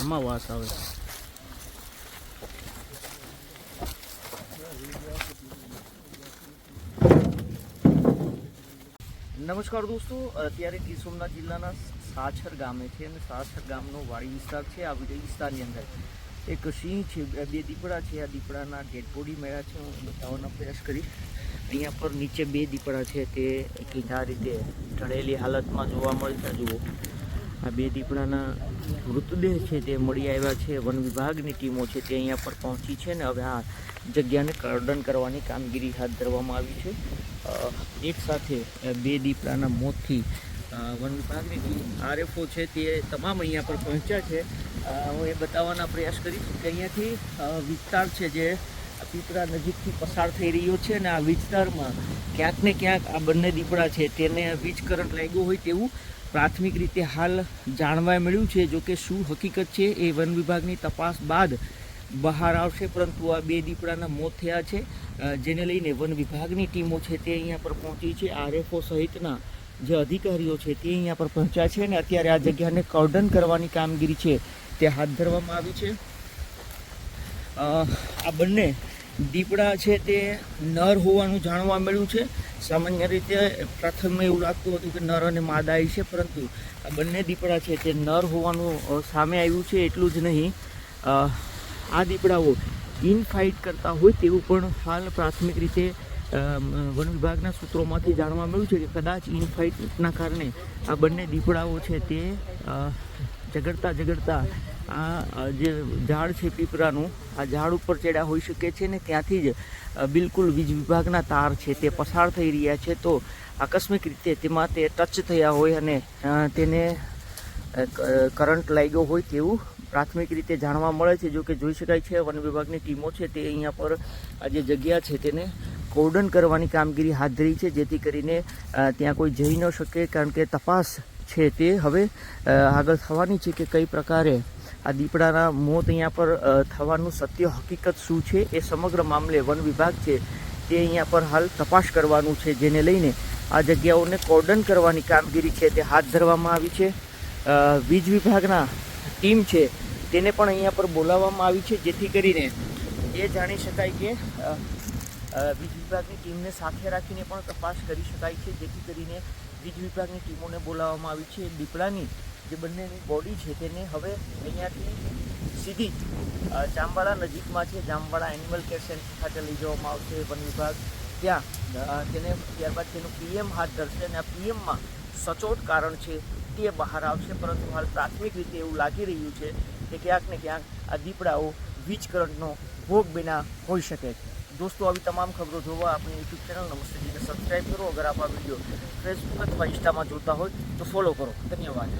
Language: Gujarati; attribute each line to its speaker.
Speaker 1: આમાં વાસ આવે નમસ્કાર દોસ્તો, અત્યારે ગીર સોમનાથ જિલ્લાના સાછર ગામે છે અને સાછર ગામનો વાડી વિસ્તાર છે, આ વિસ્તારની અંદર. એક સિંહ છે, બે દીપડા છે, આ દીપડાના ડેડ બોડી મળ્યા છે, હું બતાવવાનો પ્રયાસ કરીશ. અહીંયા પર નીચે બે દીપડા છે, તે કીધા રીતે ઢળેલી હાલતમાં જોવા મળતા જુઓ. આ બે દીપડાના મૃતદેહ છે, તે મળી આવ્યા છે, વન વિભાગની ટીમો છે, તે અહીંયા પર પહોંચી છે ને હવે આ જગ્યાને કર્ડન કરવાની કામગીરી હાથ ધરવામાં આવી છે. એક સાથે બે દીપડાના મોતથી વન વિભાગની ટીમ આરએફઓ છે, તે તમામ અહીંયા પર પહોંચ્યા છે. હું એ બતાવવાના પ્રયાસ કરીશ કે અહીંયાથી વિસ્તાર છે જે પીપળા નજીકથી પસાર થઈ રહ્યો છે અને આ વિસ્તારમાં ક્યાંક ને ક્યાંક આ બંને દીપડા છે. તેને વીજ કરંટ લાગ્યો હોય તેવું પ્રાથમિક રીતે હાલ જાણવા મળ્યું છે. જો કે શું હકીકત છે એ વન વિભાગની તપાસ બાદ બહાર આવશે, પરંતુ આ બે દીપડાના મોત થયા છે. જેને લઈને વન વિભાગની ટીમો છે તે અહીંયા પર પહોંચી છે. આરએફઓ સહિતના જે અધિકારીઓ છે તે અહીંયા પર પહોંચ્યા છે અને અત્યારે આ જગ્યાને કોર્ડન કરવાની કામગીરી છે. તે હાથ ધરવામાં આવી છે. આ બંને દીપડા છે તે નર હોવાનું જાણવા મળ્યું છે. સામાન્ય રીતે પ્રથમ એવું લાગતું હતું કે નર અને માદાઈ છે, પરંતુ આ બંને દીપડા છે તે નર હોવાનું સામે આવ્યું છે એટલું જ નહીં. આ દીપડાઓ ઇન ફાઇટ કરતા હોય તેવું પણ હાલ પ્રાથમિક રીતે વન વિભાગના સૂત્રોમાંથી જાણવા મળ્યું છે કે કદાચ ઇન ફાઇટના કારણે આ બંને દીપડાઓ છે તે ઝઘડતા ઝઘડતા આ જે ઝાડ છે પીપળાનું આ ઝાડ ઉપર ચડ્યા હોઈ શકે છે ને ત્યાંથી જ બિલકુલ વીજ વિભાગના તાર છે તે પસાર થઈ રહ્યા છે તો આકસ્મિક રીતે તેમાં તે ટચ થયા હોય અને તેને કરંટ લાગ્યો હોય તેવું પ્રાથમિક રીતે જાણવા મળે છે. જો કે જોઈ શકાય છે, વન વિભાગની ટીમો છે તે અહીંયા પર આ જે જગ્યા છે તેને કોર્ડન કરવાની કામગીરી હાથ ધરી છે, જેથી કરીને ત્યાં કોઈ જઈ ન શકે, કારણ કે તપાસ છે તે હવે આગળ થવાની છે કે કઈ પ્રકારે આ દીપડાના મોત અહીંયા પર થવાનું સત્ય હકીકત શું છે એ સમગ્ર મામલે વન વિભાગ છે તે અહીંયા પર હાલ તપાસ કરવાનું છે, જેને લઈને આ જગ્યાઓને કોર્ડન કરવાની કામગીરી છે તે હાથ ધરવામાં આવી છે. વીજ વિભાગના ટીમ છે તેને પણ અહીંયા પર બોલાવવામાં આવી છે, જેથી કરીને એ જાણી શકાય કે વીજ વિભાગની ટીમને સાથે રાખીને પણ તપાસ કરી શકાય છે, જેથી કરીને વીજ વિભાગની ટીમોને બોલાવવામાં આવી છે. દીપડાની જે બંનેની બોડી છે તેને હવે અહીંયાથી સીધી જામવાડા નજીકમાં છે. જામવાડા એનિમલ કેર સેન્ટર ખાતે લઈ જવામાં આવશે વન વિભાગ. ત્યાં તેને ત્યારબાદ તેનું પીએમ હાથ ધરશે અને આ પીએમમાં સચોટ કારણ છે તે બહાર આવશે. પરંતુ હાલ પ્રાથમિક રીતે એવું લાગી રહ્યું છે કે ક્યાંક ને ક્યાંક આ દીપડાઓ વીજ કરંટનો ભોગ બિના હોઈ શકે છે. દોસ્તો, આવી તમામ ખબરો જોવા આપણી યુટ્યુબ ચેનલ નમસ્તે જીને સબસ્ક્રાઈબ કરો. અગર આપ આ વીડિયો ફેસબુક અથવા ઇન્સ્ટામાં જોતા હોય તો ફોલો કરો. ધન્યવાદ.